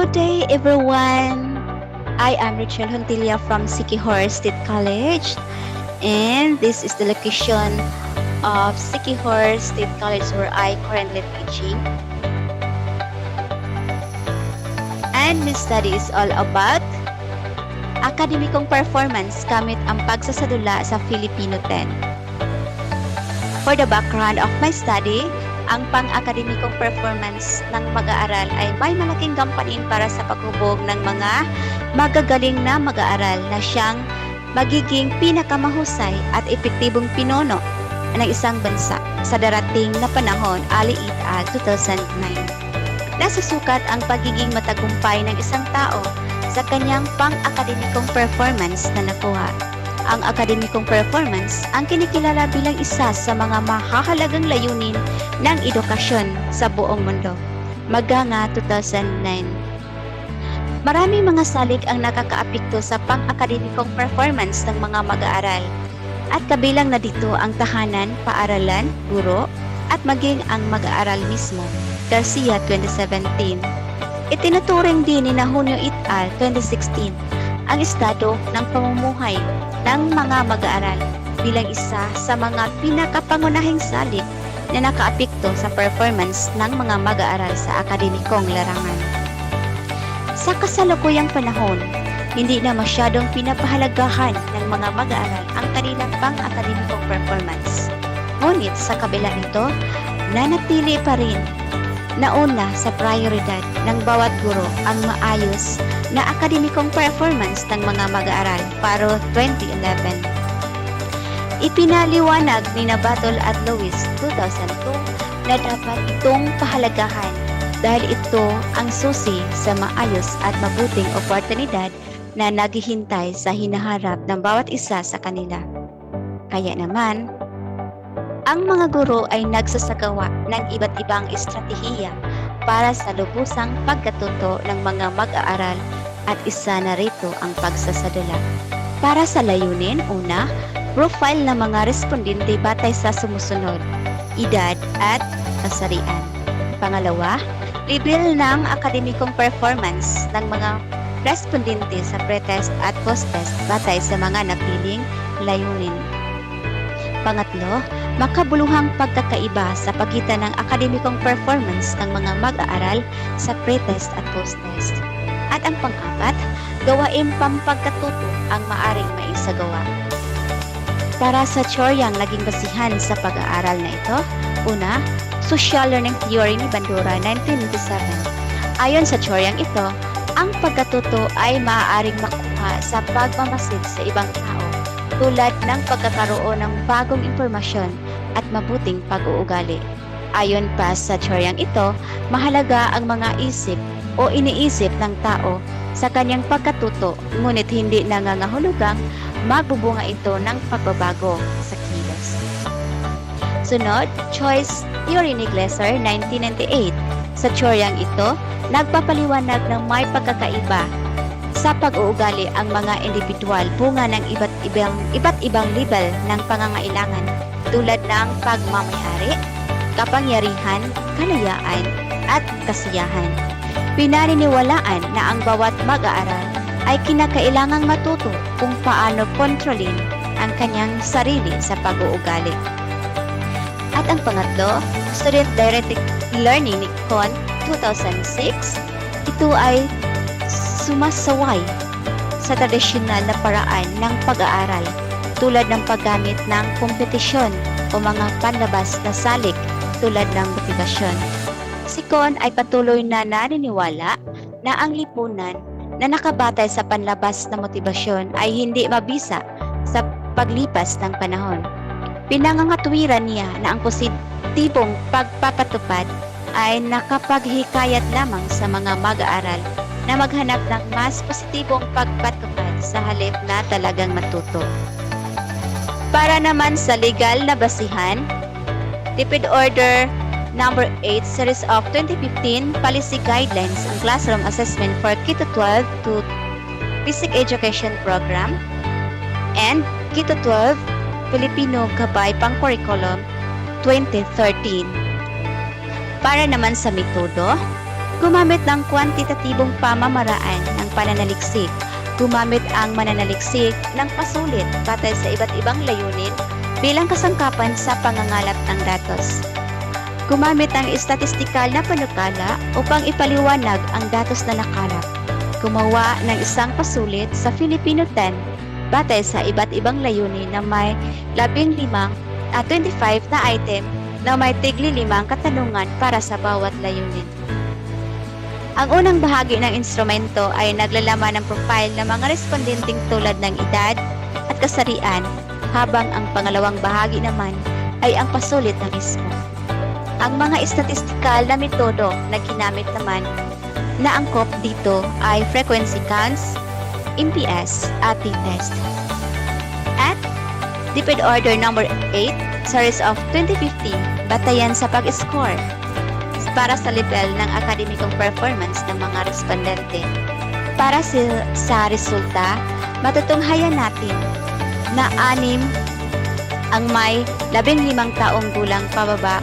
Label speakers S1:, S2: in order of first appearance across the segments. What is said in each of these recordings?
S1: Good day, everyone. I am Rachel Hontilia from Sikihor State College, and this is the location of Sikihor State College where I currently teaching. And my study is all about akademikong performance gamit ang pagsasadula sa Filipino 10. For the background of my study, ang pang-akademikong performance ng mag-aaral ay may malaking gampanin para sa paghubog ng mga magagaling na mag-aaral na siyang magiging pinakamahusay at epektibong pinuno ng isang bansa sa darating na panahon, Ali et al. 2009. Nasusukat ang pagiging matagumpay ng isang tao sa kanyang pang-akademikong performance na nakuha. Ang akademikong performance ang kinikilala bilang isa sa mga mahahalagang layunin ng edukasyon sa buong mundo. Maganga 2009 Maraming mga salik ang nakakaapekto sa pang-akademikong performance ng mga mag-aaral at kabilang na dito ang tahanan, paaralan, guro, at maging ang mag-aaral mismo. Garcia 2017 Itinuturing din ni na Junio et al. 2016 ang estado ng pamumuhay ng mga mag-aaral bilang isa sa mga pinakapangunahing salik na nakaapekto sa performance ng mga mag-aaral sa akademikong larangan. Sa kasalukuyang panahon, hindi na masyadong pinapahalagahan ng mga mag-aaral ang kanilang pang-akademikong performance. Ngunit sa kabila nito, nanatili pa rin nauna sa prioridad ng bawat guro ang maayos na akademikong performance ng mga mag-aaral para 2011. Ipinaliwanag ni na Battle at Lewis 2002 na dapat itong pahalagahan dahil ito ang susi sa maayos at mabuting oportunidad na naghihintay sa hinaharap ng bawat isa sa kanila. Kaya naman, ang mga guro ay nagsasagawa ng iba't ibang estratehiya para sa lubusang pagkatuto ng mga mag-aaral at isa rito ang pagsasadula. Para sa layunin, una, profile ng mga respondente batay sa sumusunod, edad at kasarian. Pangalawa, level ng akademikong performance ng mga respondente sa pretest at post-test batay sa mga napiling layunin. Pangatlo, makabuluhang pagkakaiba sa pagitan ng akademikong performance ng mga mag-aaral sa pretest at post-test. At ang pang-apat, gawain pampagkatuto ang maaring maisagawa. Para sa teoryang naging basihan sa pag-aaral na ito, una, Social Learning Theory ni Bandura 1997. Ayon sa teoryang ito, ang pagkatuto ay maaaring makuha sa pagmamasid sa ibang tao tulad ng pagkakaroon ng bagong impormasyon at mabuting pag-uugali. Ayon pa sa teoryang ito, mahalaga ang mga isip o iniisip ng tao sa kanyang pagkatuto ngunit hindi nangangahulugang magbubunga ito ng pagbabago sa kilos. Sunod, Choice Theory ni Gleiser 1998. Sa teoryang ito, nagpapaliwanag ng may pagkakaiba sa pag-uugali ang mga individual bunga ng iba't ibang iba't ibang level ng pangangailangan tulad ng pagmamayari, kapangyarihan, kalayaan, at kasiyahan. Pinaniniwalaan na ang bawat mag-aaral ay kinakailangang matuto kung paano kontrolin ang kanyang sarili sa pag-uugali. At ang pangatlo, Student-Directed Learning ni Con 2006, ito ay sumasaway sa tradisyonal na paraan ng pag-aaral tulad ng paggamit ng kompetisyon o mga panlabas na salik tulad ng motibasyon. Si ay patuloy na naniniwala na ang lipunan na nakabatay sa panlabas na motibasyon ay hindi mabisa sa paglipas ng panahon. Pinangangatwiran niya na ang positibong pagpapatupad ay nakapaghikayat lamang sa mga mag-aaral na maghanap ng mas positibong pagpatupad sa halip na talagang matuto. Para naman sa legal na basihan, Tipid Order Number 8 Series of 2015 Policy Guidelines and Classroom Assessment for K-12 to Basic Education Program and K-12 Filipino Gabay Pang Curriculum 2013. Para naman sa metodo, Gumamit ng kwantitatibong pamamaraan ng pananaliksik. Gumamit ang mananaliksik ng pasulit batay sa iba't ibang layunin bilang kasangkapan sa pangangalap ng datos. Gumamit ang statistikal na panukala upang ipaliwanag ang datos na nakalap. Gumawa ng isang pasulit sa Filipino 10 batay sa iba't ibang layunin na may 15 at 25 na item na may tigli limang katanungan para sa bawat layunin. Ang unang bahagi ng instrumento ay naglalaman ng profile ng mga respondenteng tulad ng edad at kasarian habang ang pangalawang bahagi naman ay ang pasulit na mismo. Ang mga statistikal na metodo na ginamit naman na angkop dito ay frequency counts, MPS at t-test. At DPED Order number 8, series of 2015, batayan sa pag-score para sa level ng akademikong performance ng mga respondente. Para sa, sa resulta, matutunghayan natin na anim ang may 15 taong gulang pababa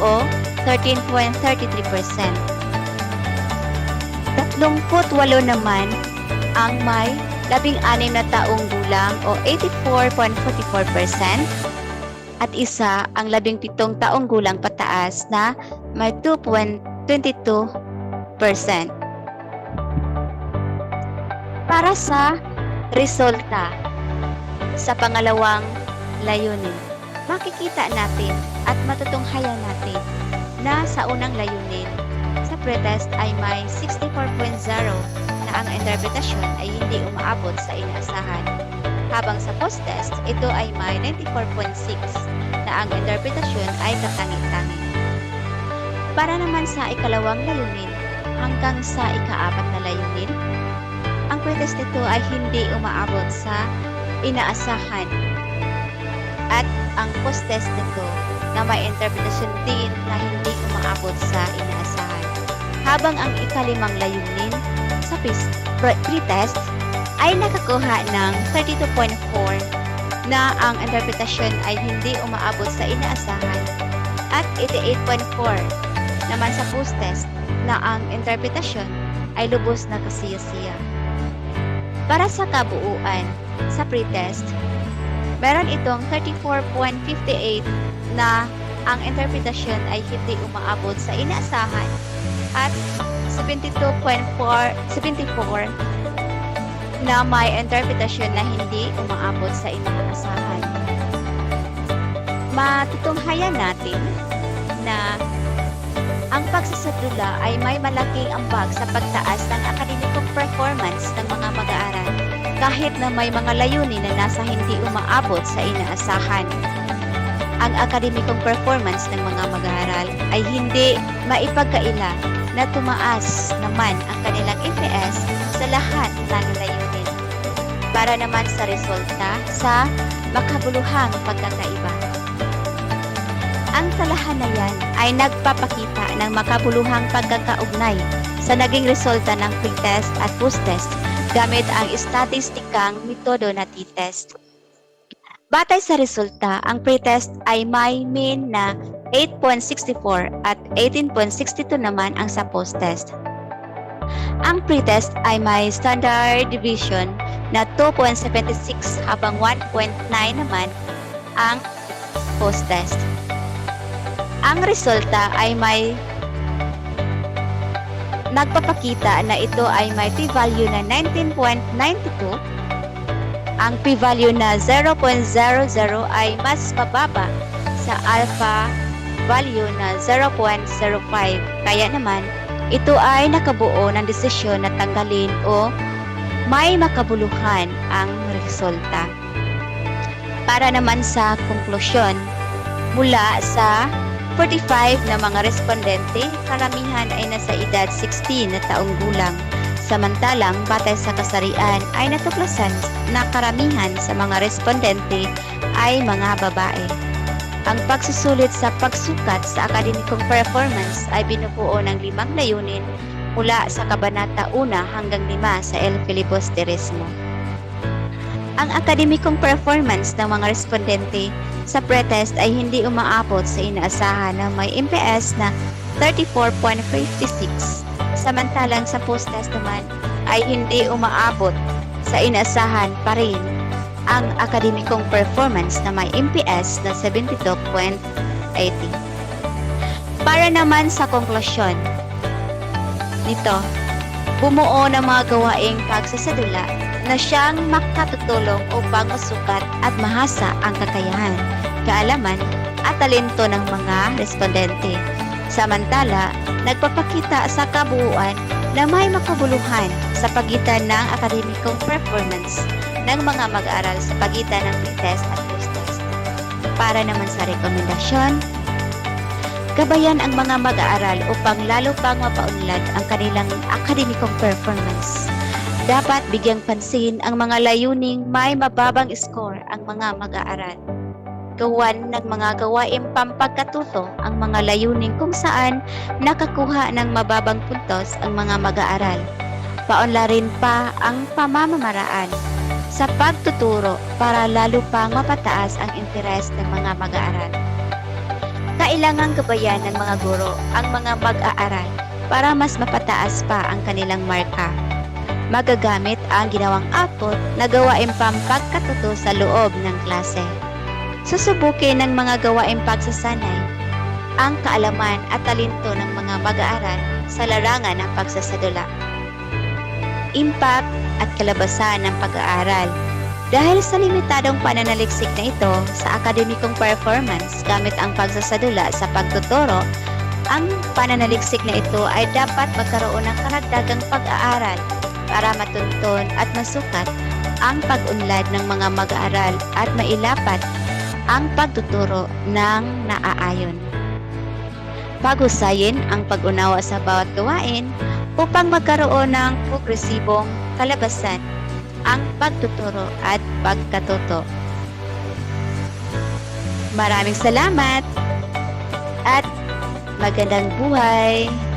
S1: o 13.33%. 38 naman ang may 16 na taong gulang o 84.44% at isa ang 17 taong gulang pataas na may 2.22%. Para sa resulta sa pangalawang layunin, makikita natin at matutunghayan natin na sa unang layunin, sa pretest ay may 64.0 na ang interpretasyon ay hindi umaabot sa inaasahan. Habang sa post-test, ito ay may 94.6 na ang interpretasyon ay katangi-tangi. Para naman sa ikalawang layunin hanggang sa ikaapat na layunin, ang pretest nito ay hindi umaabot sa inaasahan. Ang post-test nito na may interpretasyon din na hindi umaabot sa inaasahan. Habang ang ikalimang layunin sa pretest ay nakakuha ng 32.4 na ang interpretasyon ay hindi umaabot sa inaasahan at 88.4 naman sa post-test na ang interpretasyon ay lubos na kasiyasiya. Para sa kabuuan, sa pretest, meron itong 34.58 na ang interpretasyon ay hindi umaabot sa inaasahan at 72.4 74 na may interpretasyon na hindi umaabot sa inaasahan. Matutunghayan natin na ang pagsasadula ay may malaking ambag sa pagtaas ng akademikong performance ng mga mag-aaral kahit na may mga layunin na nasa hindi umaabot sa inaasahan. Ang akademikong performance ng mga mag-aaral ay hindi maipagkaila na tumaas naman ang kanilang MPS sa lahat ng layunin. Para naman sa resulta sa makabuluhang pagkakaiba. Ang talahan na yan ay nagpapakita ng makabuluhang pagkakaugnay sa naging resulta ng pre-test at post-test gamit ang statistikang metodo na t-test. Batay sa resulta, ang pre-test ay may mean na 8.64 at 18.62 naman ang sa post-test. Ang pre-test ay may standard deviation na 2.76 habang 1.9 naman ang post-test. Ang resulta ay may nagpapakita na ito ay may p-value na 19.92 ang p-value na 0.00 ay mas mababa sa alpha value na 0.05. Kaya naman, ito ay nakabuo ng desisyon na tanggalin o may makabuluhan ang resulta. Para naman sa konklusyon, mula sa 45 na mga respondente, karamihan ay nasa edad 16 na taong gulang. Samantalang, batay sa kasarian ay natuklasan na karamihan sa mga respondente ay mga babae. Ang pagsusulit sa pagsukat sa akademikong performance ay binubuo ng limang layunin mula sa Kabanata 1 hanggang 5 sa El Filibusterismo. Ang akademikong performance ng mga respondente sa pretest ay hindi umaabot sa inaasahan na may MPS na 34.56 Samantalang sa post-test naman ay hindi umaabot sa inasahan pa rin ang akademikong performance na may MPS na 72.80. Para naman sa konklusyon nito, bumuo ng mga gawaing pagsasadula na siyang makatutulong upang masukat at mahasa ang kakayahan, kaalaman at talento ng mga respondente. Samantala, nagpapakita sa kabuuan na may makabuluhan sa pagitan ng akademikong performance ng mga mag-aaral sa pagitan ng pre-test at post-test. Para naman sa rekomendasyon, gabayan ang mga mag-aaral upang lalo pang mapaunlad ang kanilang akademikong performance. Dapat bigyang pansin ang mga layuning may mababang score ang mga mag-aaral. Gawan ng mga gawaing pampagkatuto ang mga layuning kung saan nakakuha ng mababang puntos ang mga mag-aaral. Paunlarin pa ang pamamamaraan sa pagtuturo para lalo pang mapataas ang interes ng mga mag-aaral. Kailangang gabayan ng mga guro ang mga mag-aaral para mas mapataas pa ang kanilang marka. Magagamit ang ginawang output na gawain pampagkatuto sa loob ng klase. Susubukin ng mga gawain pagsasanay ang kaalaman at talento ng mga mag-aaral sa larangan ng pagsasadula. Impact at kalabasan ng pag-aaral dahil sa limitadong pananaliksik na ito sa akademikong performance gamit ang pagsasadula sa pagtuturo, ang pananaliksik na ito ay dapat magkaroon ng karagdagang pag-aaral para matuntun at masukat ang pag-unlad ng mga mag-aaral at mailapat ang pagtuturo ng naaayon. Pag-usayin ang pag-unawa sa bawat gawain upang magkaroon ng progresibong kalabasan ang pagtuturo at pagkatuto. Maraming salamat at magandang buhay!